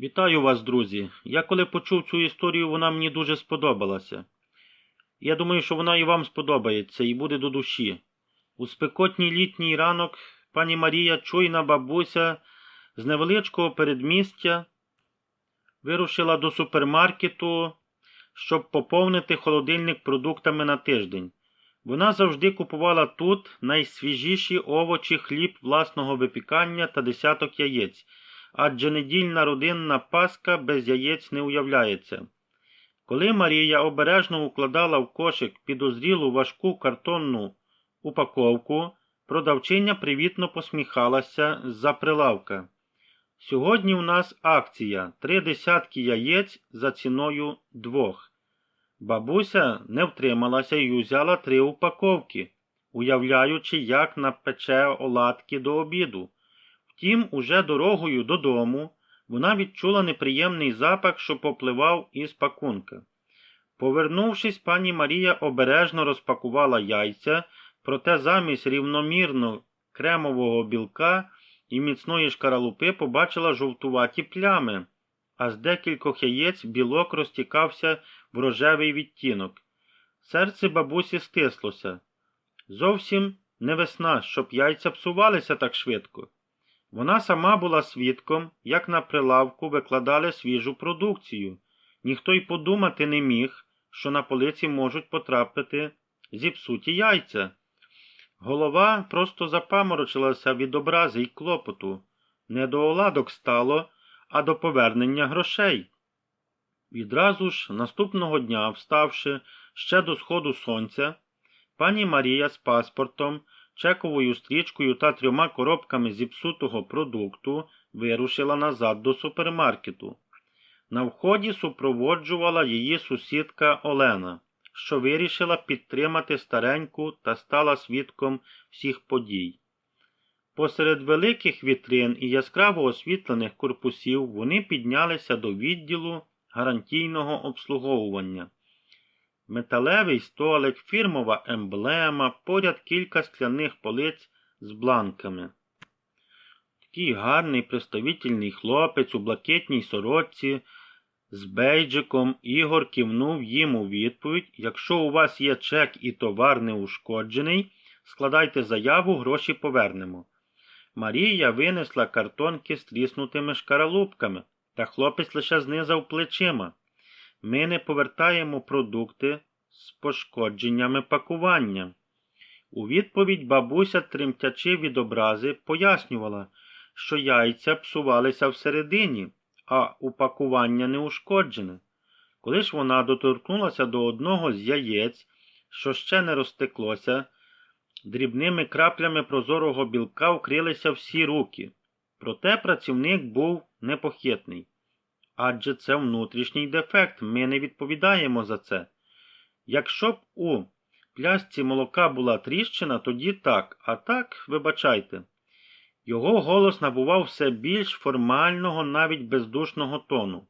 Вітаю вас, друзі. Я коли почув цю історію, вона мені дуже сподобалася. Я думаю, що вона і вам сподобається і буде до душі. У спекотній літній ранок пані Марія, чуйна бабуся з невеличкого передмістя, вирушила до супермаркету, щоб поповнити холодильник продуктами на тиждень. Вона завжди купувала тут найсвіжіші овочі, хліб власного випікання та десяток яєць адже недільна родинна паска без яєць не уявляється. Коли Марія обережно укладала в кошик підозрілу важку картонну упаковку, продавчиня привітно посміхалася з-за прилавка. Сьогодні у нас акція три десятки яєць за ціною двох. Бабуся не втрималася і узяла три упаковки, уявляючи, як напече оладки до обіду. Втім, уже дорогою додому вона відчула неприємний запах, що попливав із пакунка. Повернувшись, пані Марія обережно розпакувала яйця, проте замість рівномірно кремового білка і міцної шкаралупи побачила жовтуваті плями, а з декількох яєць білок розтікався в рожевий відтінок. Серце бабусі стислося. Зовсім не весна, щоб яйця псувалися так швидко. Вона сама була свідком, як на прилавку викладали свіжу продукцію. Ніхто й подумати не міг, що на полиці можуть потрапити зіпсуті яйця. Голова просто запаморочилася від образи й клопоту. Не до оладок стало, а до повернення грошей. Відразу ж наступного дня, вставши ще до сходу сонця, пані Марія з паспортом чековою стрічкою та трьома коробками зіпсутого продукту вирушила назад до супермаркету. На вході супроводжувала її сусідка Олена, що вирішила підтримати стареньку та стала свідком всіх подій. Посеред великих вітрин і яскраво освітлених корпусів вони піднялися до відділу гарантійного обслуговування. Металевий столик, фірмова емблема, поряд кілька скляних полиць з бланками. Такий гарний представительний хлопець у блакитній сорочці з бейджиком Ігор кивнув їм у відповідь Якщо у вас є чек і товар неушкоджений, складайте заяву, гроші повернемо. Марія винесла картонки з тріснутими шкаралупками, та хлопець лише знизав плечима. Ми не повертаємо продукти з пошкодженнями пакування. У відповідь бабуся, тремтячи від образи, пояснювала, що яйця псувалися всередині, а упакування не ушкоджене. Коли ж вона доторкнулася до одного з яєць, що ще не розтеклося, дрібними краплями прозорого білка вкрилися всі руки. Проте працівник був непохитний. Адже це внутрішній дефект, ми не відповідаємо за це. Якщо б у плясці молока була тріщина, тоді так, а так, вибачайте. Його голос набував все більш формального, навіть бездушного тону.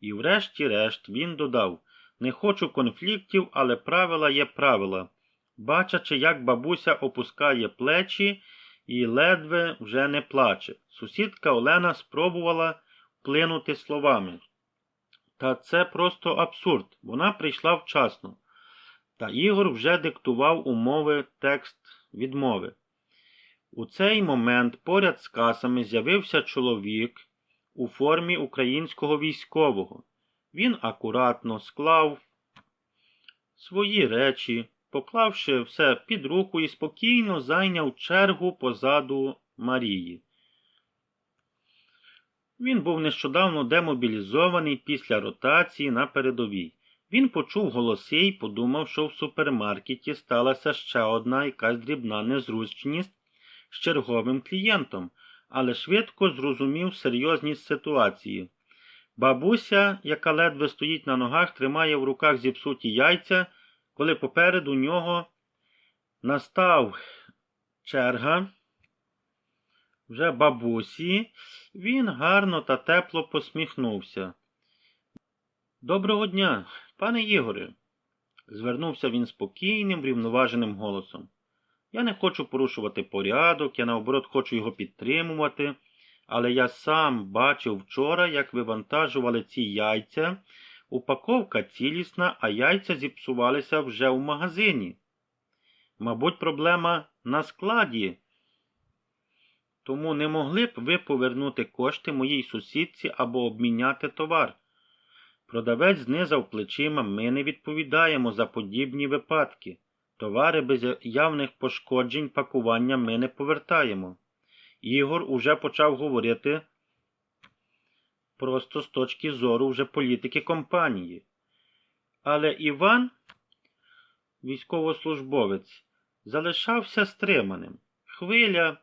І врешті-решт він додав Не хочу конфліктів, але правила є правила. Бачачи, як бабуся опускає плечі і ледве вже не плаче. Сусідка Олена спробувала вплинути словами. Та це просто абсурд. Вона прийшла вчасно. Та Ігор вже диктував умови текст відмови. У цей момент поряд з касами з'явився чоловік у формі українського військового. Він акуратно склав свої речі, поклавши все під руку і спокійно зайняв чергу позаду Марії. Він був нещодавно демобілізований після ротації на передовій. Він почув голоси і подумав, що в супермаркеті сталася ще одна якась дрібна незручність з черговим клієнтом, але швидко зрозумів серйозність ситуації. Бабуся, яка ледве стоїть на ногах, тримає в руках зіпсуті яйця, коли попереду нього настав черга вже бабусі, він гарно та тепло посміхнувся. Доброго дня, пане Ігоре, звернувся він спокійним, врівноваженим голосом. Я не хочу порушувати порядок, я наоборот хочу його підтримувати. Але я сам бачив вчора, як вивантажували ці яйця. Упаковка цілісна, а яйця зіпсувалися вже в магазині. Мабуть, проблема на складі. Тому не могли б ви повернути кошти моїй сусідці або обміняти товар. Продавець знизав плечима, ми не відповідаємо за подібні випадки. Товари без явних пошкоджень пакування ми не повертаємо. Ігор уже почав говорити просто з точки зору вже політики компанії. Але Іван, військовослужбовець, залишався стриманим. Хвиля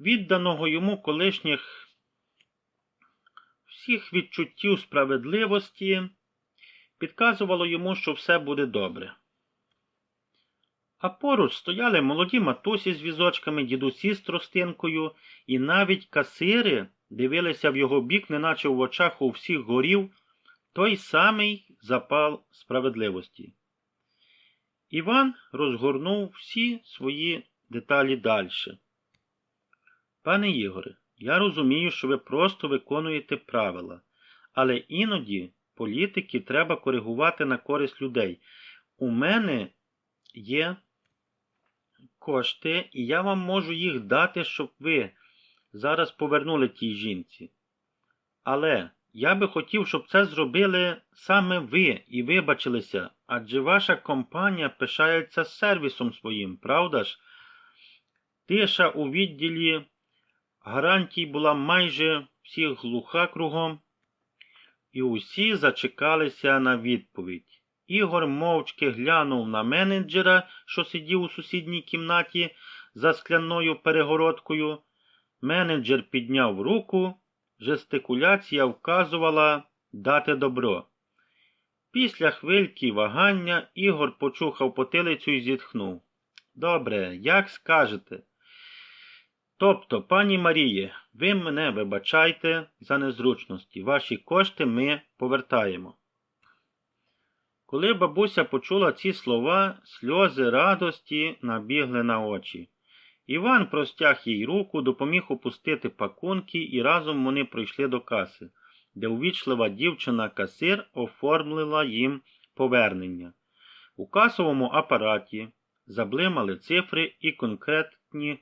відданого йому колишніх всіх відчуттів справедливості підказувало йому, що все буде добре. А поруч стояли молоді матусі з візочками, дідусі з тростинкою, і навіть касири дивилися в його бік, неначе в очах у всіх горів той самий запал справедливості. Іван розгорнув всі свої деталі далі. Пане Ігоре, я розумію, що ви просто виконуєте правила, але іноді політики треба коригувати на користь людей. У мене є кошти, і я вам можу їх дати, щоб ви зараз повернули тій жінці. Але я би хотів, щоб це зробили саме ви і вибачилися, адже ваша компанія пишається сервісом своїм, правда ж? Тиша у відділі гарантій була майже всіх глуха кругом, і усі зачекалися на відповідь. Ігор мовчки глянув на менеджера, що сидів у сусідній кімнаті за скляною перегородкою. Менеджер підняв руку, жестикуляція вказувала дати добро. Після хвильки вагання Ігор почухав потилицю і зітхнув. Добре, як скажете. Тобто, пані Маріє, ви мене вибачайте за незручності. Ваші кошти ми повертаємо. Коли бабуся почула ці слова, сльози радості набігли на очі. Іван простяг їй руку, допоміг опустити пакунки, і разом вони прийшли до каси, де увічлива дівчина-касир оформила їм повернення. У касовому апараті заблимали цифри і конкретні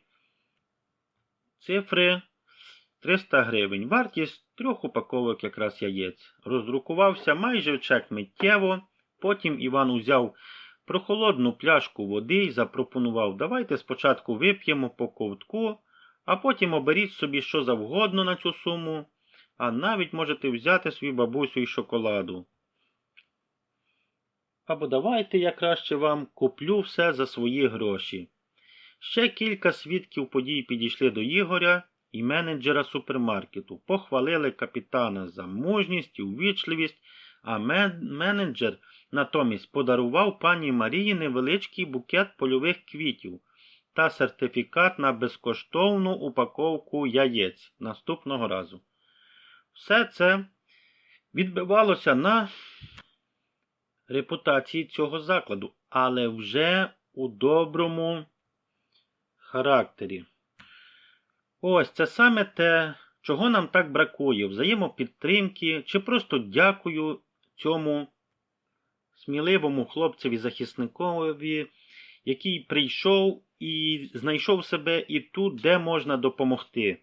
цифри 300 гривень. Вартість трьох упаковок якраз яєць. Роздрукувався майже чек миттєво. Потім Іван узяв прохолодну пляшку води і запропонував давайте спочатку вип'ємо по ковтку, а потім оберіть собі що завгодно на цю суму, а навіть можете взяти свою бабусю і шоколаду. Або давайте я краще вам куплю все за свої гроші. Ще кілька свідків подій підійшли до Ігоря і менеджера супермаркету, похвалили капітана за мужність і увічливість, а менеджер натомість подарував пані Марії невеличкий букет польових квітів та сертифікат на безкоштовну упаковку яєць наступного разу. Все це відбивалося на репутації цього закладу, але вже у доброму характері. Ось це саме те, чого нам так бракує, взаємопідтримки чи просто дякую цьому сміливому хлопцеві захисникові, який прийшов і знайшов себе і тут, де можна допомогти.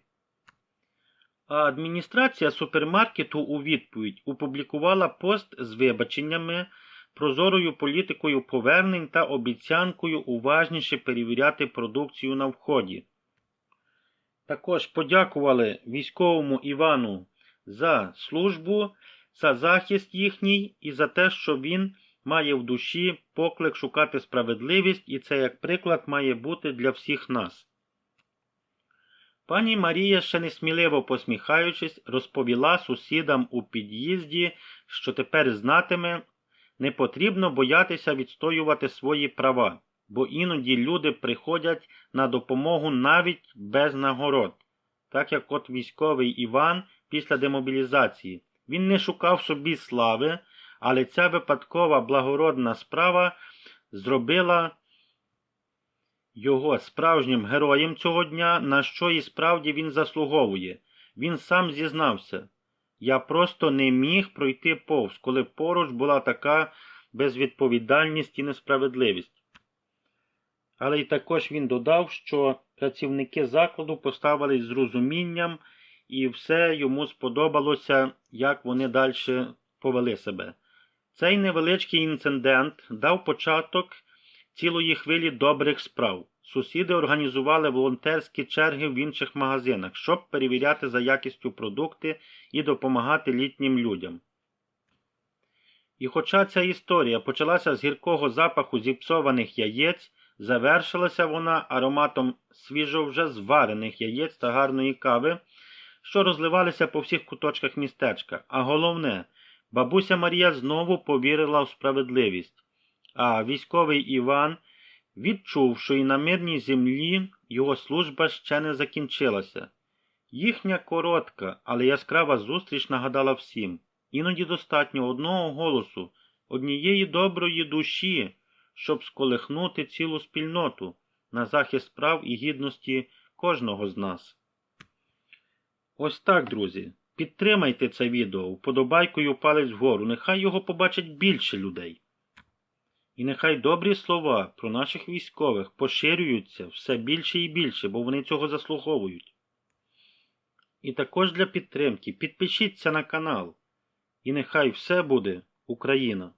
А адміністрація супермаркету у відповідь опублікувала пост з вибаченнями, прозорою політикою повернень та обіцянкою уважніше перевіряти продукцію на вході. Також подякували військовому Івану за службу, за захист їхній і за те, що він має в душі поклик шукати справедливість, і це, як приклад, має бути для всіх нас. Пані Марія, ще несміливо посміхаючись, розповіла сусідам у під'їзді, що тепер знатиме, не потрібно боятися відстоювати свої права, бо іноді люди приходять на допомогу навіть без нагород, так як от військовий Іван після демобілізації. Він не шукав собі слави, але ця випадкова благородна справа зробила його справжнім героєм цього дня, на що і справді він заслуговує. Він сам зізнався. Я просто не міг пройти повз, коли поруч була така безвідповідальність і несправедливість. Але й також він додав, що працівники закладу поставились з розумінням, і все йому сподобалося, як вони далі повели себе. Цей невеличкий інцидент дав початок цілої хвилі добрих справ. Сусіди організували волонтерські черги в інших магазинах, щоб перевіряти за якістю продукти і допомагати літнім людям. І хоча ця історія почалася з гіркого запаху зіпсованих яєць, завершилася вона ароматом свіжо вже зварених яєць та гарної кави, що розливалися по всіх куточках містечка. А головне, бабуся Марія знову повірила в справедливість, а військовий Іван відчув, що і на мирній землі його служба ще не закінчилася. Їхня коротка, але яскрава зустріч нагадала всім. Іноді достатньо одного голосу, однієї доброї душі, щоб сколихнути цілу спільноту на захист прав і гідності кожного з нас. Ось так, друзі. Підтримайте це відео вподобайкою палець вгору, нехай його побачить більше людей. І нехай добрі слова про наших військових поширюються все більше і більше, бо вони цього заслуговують. І також для підтримки підпишіться на канал. І нехай все буде Україна!